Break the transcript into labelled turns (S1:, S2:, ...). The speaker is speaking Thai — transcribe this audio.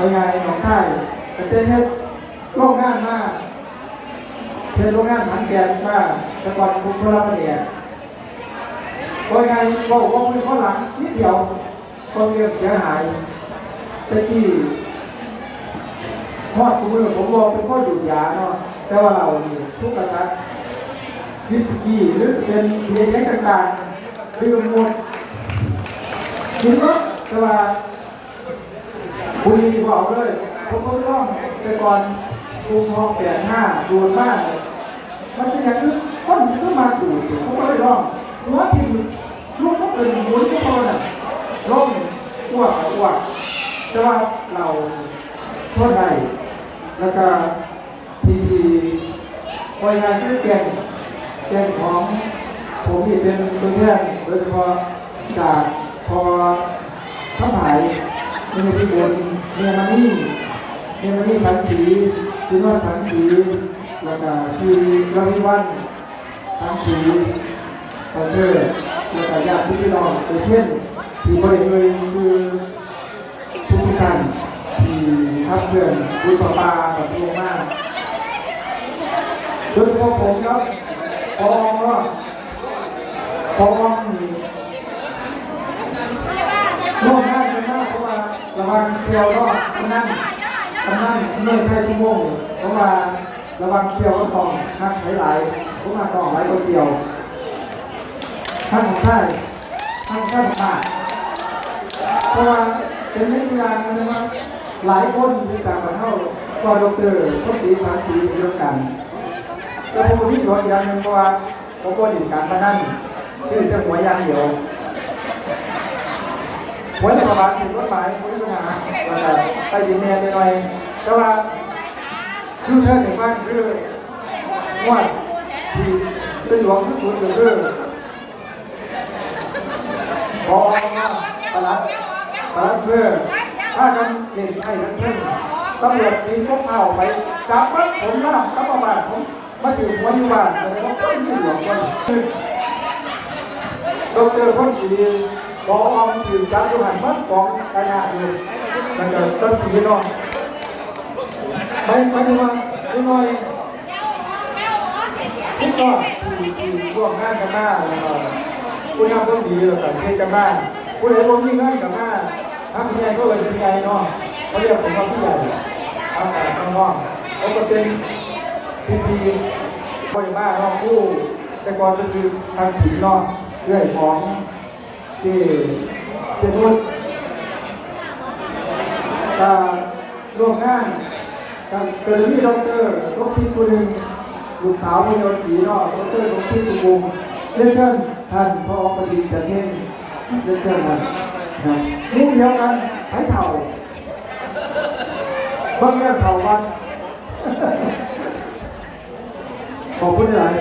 S1: เอาไงหนองค่ายแต่เต้นเฮ็ดโรงงานมากเฮ็ดโรงงานถังแกนมากต่ก่อนผมพลังเนี่ยเอาไงบอกว่ามือข้อหลังนิดเดียวความเรียบเสียหายตะกี้พอดมือผมบอกเป็นข้อดูดยาเนาะแต่ว่าเรานี่ทุกกษัตริย์วิสกี้หรือจะเป็นเบียร์ต่างๆดื่มหมดกินเนาะแต่ว่า บุรีบอกเลย ผมก็ร้องแต่ก่อนกรุงทองแปดห้าดูดมากมันเป็นอย่างนี้คนขึ้นมาดูดผมก็เลยร้องหัวทิ่มลูกก็เป็นหมุนก็พอน่ะร้องอ้วกอ้วกแต่ว่าเราทนได้แล้วก็ทีทีคอยานที่แกงแกงของผมนี่เป็นตัวแทนโดยเฉพาะจากพอทั้งหลาย มีพี่บุญเมียมานี่เมียมานี่สังสีคุณว่าสังสีแล้วก็ที่รวิวันสังสีตาเธอแล้วก็ญาติพี่น้องเพื่อนที่บริเวณซื้อทุกท่านที่ทับเพื่อนคุณป้าป้ากับพี่มากโดยเฉพาะผมครับพอก็พอมีร่วมงานกันมากเพราะว่าระ วังเซียวรอดกำนั่นกำนั่นไม่ใช่ทุ่โมงเพราะว่าระวังเซียวก็ทองนักหลายๆเพราะว่าทองหลายกว่าเซียวท่านของใช่ท่านท่านมากเพราะว่าเป็นนักงานนะว่าหลายคนที่ต่างกันเท่าก็ดรก็ปีสามสีเดียวกันแล้วผมพี่บอกอย่างหนึ่งว่าผมก็หลีกการพนันซื้อแต่หัวยางเดียว หัวในกระบะถึงรถหมายไม่มีปัญหาไปดีเมียหน่อยแต่ว่ายูเทิร์นในบ้านคือว่าที่เป็นหลวงที่สุดก็คือพอประหลัดปลัดเพื่อถ้ากันเล่นไอ้ทั้งเท่งตำรวจมีพวกเอาไปจับปั๊บผมล่ามกับประบาทผมมาถึงหัวอยู่บ้านแต่ว่าก็มีหลวงคนดอกเตอรคนดี พอออมถือจับอยู่หันมัดกองกระยาอยู่มันก็ตัดสีนาะไม่ไม่ได้ว่าไม่น้อยคิดก็ที่ที่พวกงานกันหน้าแล้วก็ผู้นำผู้ดีแล้วก็เทศกันหน้าผู้ใดบ่มีงานกันหน้าทำพี่ใหญ่ก็เป็นพี่ใหญ่เนาะเขาเรียกผมว่าพี่ใหญ่เอาแต่น้องๆเขาก็เป็นพี่พีบริบ้าน้องผู้แต่ก่อนก็คือทางสีนาะเรื่องของ ที่เป็นรุ่นร่วมงานกับเกิดมีดอกเตอร์สมคิดคนหนึ่งลูกสาวพยนต์ศรีนอกดอกเตอร์สมคิดตุวงเรียนเชิญท่านพอประดิษฐ์ประเทศเรียนเชิญท่านนะหมู่เดียวกันไผ่เถ่าเบิ่งเรื่องเถ่าวันขอบคุณหลาย